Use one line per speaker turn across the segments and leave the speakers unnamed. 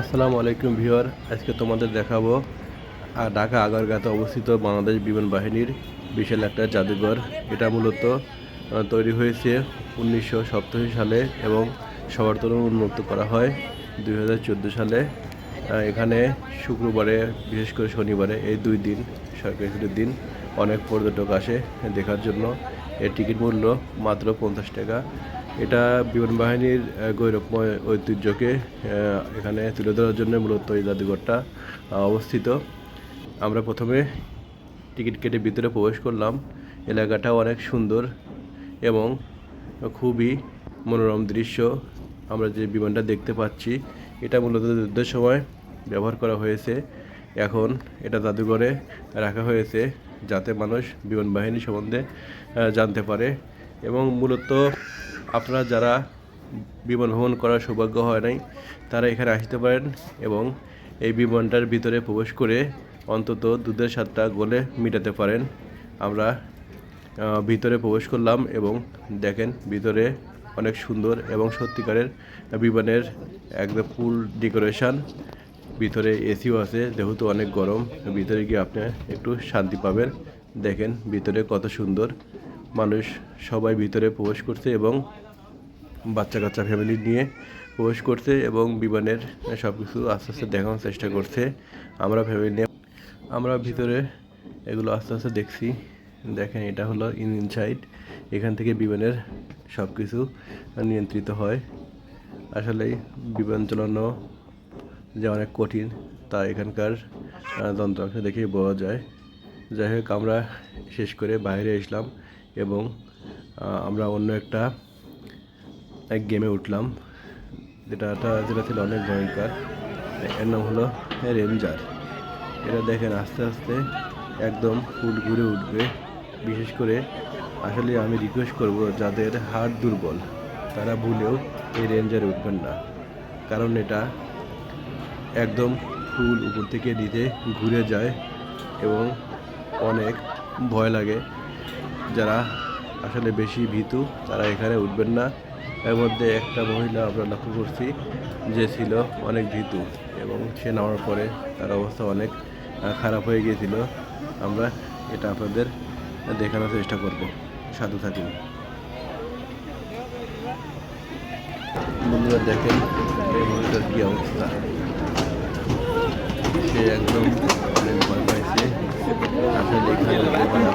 আসসালামু আলাইকুম ভিউয়ার, আজকে তোমাদের দেখাবো ঢাকা আগারগাঁতে অবস্থিত বাংলাদেশ বিমান বাহিনীর বিশাল একটা জাদুঘর। এটা মূলত তৈরি হয়েছে উনিশশো সালে এবং সবার তরুণ উন্মুক্ত করা হয় দুই হাজার চোদ্দ সালে। এখানে শুক্রবারে, বিশেষ করে শনিবারে এই দুই দিন, সরকারি ছুটির দিন, অনেক পর্যটক আসে দেখার জন্য। এর টিকিট মূল্য মাত্র পঞ্চাশ টাকা। এটা বিমান বাহিনীর গৌরবময় ঐতিহ্যকে এখানে তুলে ধরার জন্য মূলত এই জাদুঘরটা অবস্থিত। আমরা প্রথমে টিকিট কেটে ভিতরে প্রবেশ করলাম। এলাকাটা অনেক সুন্দর এবং খুবই মনোরম দৃশ্য আমরা যে বিমানটা দেখতে পাচ্ছি। এটা মূলত যুদ্ধের সময় ব্যবহার করা হয়েছে। এখন এটা জাদুঘরে রাখা হয়েছে যাতে মানুষ বিমান বাহিনী সম্বন্ধে জানতে পারে এবং মূলত আপনারা যারা বিমান ভ্রমণ করার সৌভাগ্য হয় নাই, তারা এখানে আসতে পারেন এবং এই বিমানটার ভিতরে প্রবেশ করে অন্তত দুধের স্বাদটা গলে মেটাতে পারেন। আমরা ভিতরে প্রবেশ করলাম এবং দেখেন ভিতরে অনেক সুন্দর এবং সত্যিকারের বিমানের একদম ফুল ডেকোরেশন। ভিতরে এসিও আছে, যেহেতু অনেক গরম, ভিতরে গিয়ে আপনি একটু শান্তি পাবেন। দেখেন ভিতরে কত সুন্দর। মানুষ সবাই ভিতরে প্রবেশ করছে এবং বাচ্চা কাচ্চা ফ্যামিলি নিয়ে প্রবেশ করছে এবং বিমানের সব কিছু আস্তে আস্তে দেখানোর চেষ্টা করছে। আমরা ফ্যামিলি নিয়ে, আমরা ভিতরে এগুলো আস্তে আস্তে দেখছি। দেখেন, এটা হলো ইঞ্জিন সাইড এখান থেকে বিমানের সব কিছু নিয়ন্ত্রিত হয়। আসলেই বিমান চালানো যে অনেক কঠিন, তা এখানকার যন্ত্রাংশ দেখেই বোঝা যায়। যাই হোক, আমরা শেষ করে বাইরে এসলাম এবং আমরা অন্য একটা এক গেমে উঠলাম, যেটা এটা- যেটা ছিল অনেক ভয়ঙ্কর। এর নাম হলো রেঞ্জার। এটা দেখেন আস্তে আস্তে একদম ফুল ঘুরে উঠবে। বিশেষ করে আসলে আমি রিকোয়েস্ট করব যাদের হার্ট দুর্বল, তারা ভুলেও এই রেঞ্জারে উঠবেন না। কারণ এটা একদম ফুল উপর থেকে নিচে ঘুরে যায় এবং অনেক ভয় লাগে। যারা আসলে বেশি ভীতু, তারা এখানে উঠবেন না। এর মধ্যে একটা মহিলা আমরা লক্ষ্য করছি, যে ছিল অনেক ভীতু এবং সে নামার পরে তার অবস্থা অনেক খারাপ হয়ে গিয়েছিল। আমরা এটা আপনাদের দেখানোর চেষ্টা করব। সাধু থাকুন। বন্ধুরা, দেখেন এই মহিলার কী অবস্থা। সে একদম অনেক ভয় পাইছে। আসলে এখানে আপনার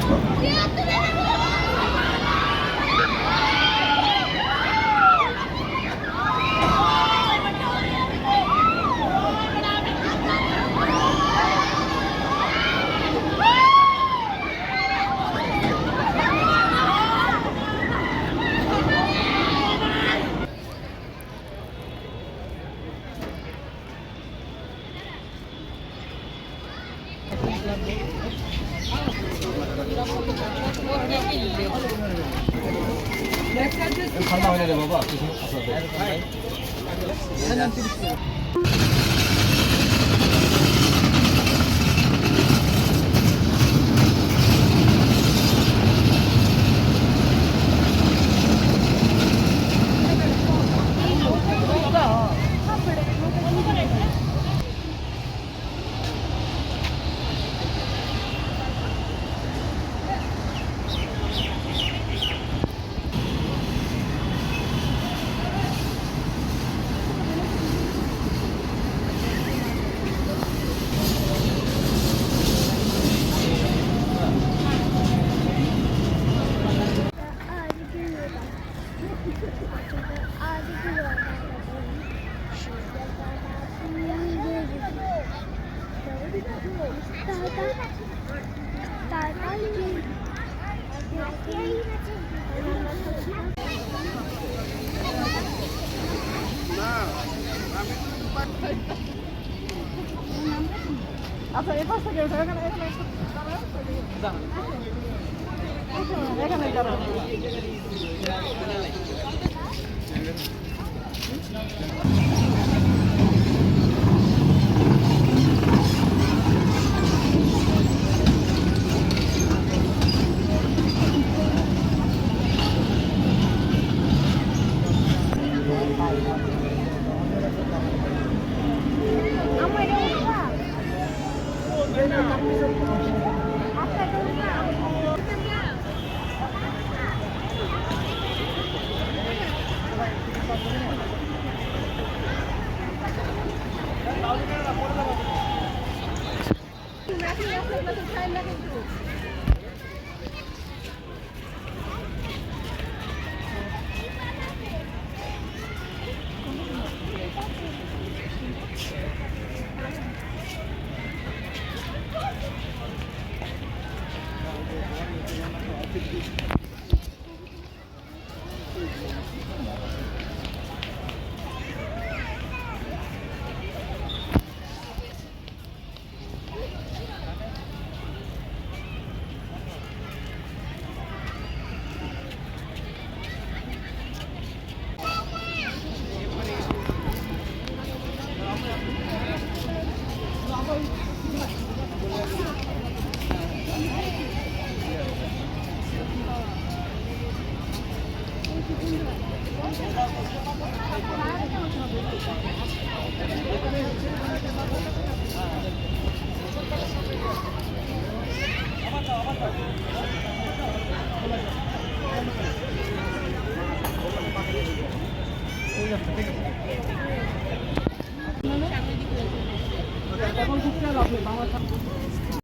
Дякую. ঠান্ডা হয়ে যাবে বাবা কিছু
আচ্ছা এই পাশ থেকে এখানে এখানে একটু দাঁড়াও। Thank you. এখানে দাঁড়াও।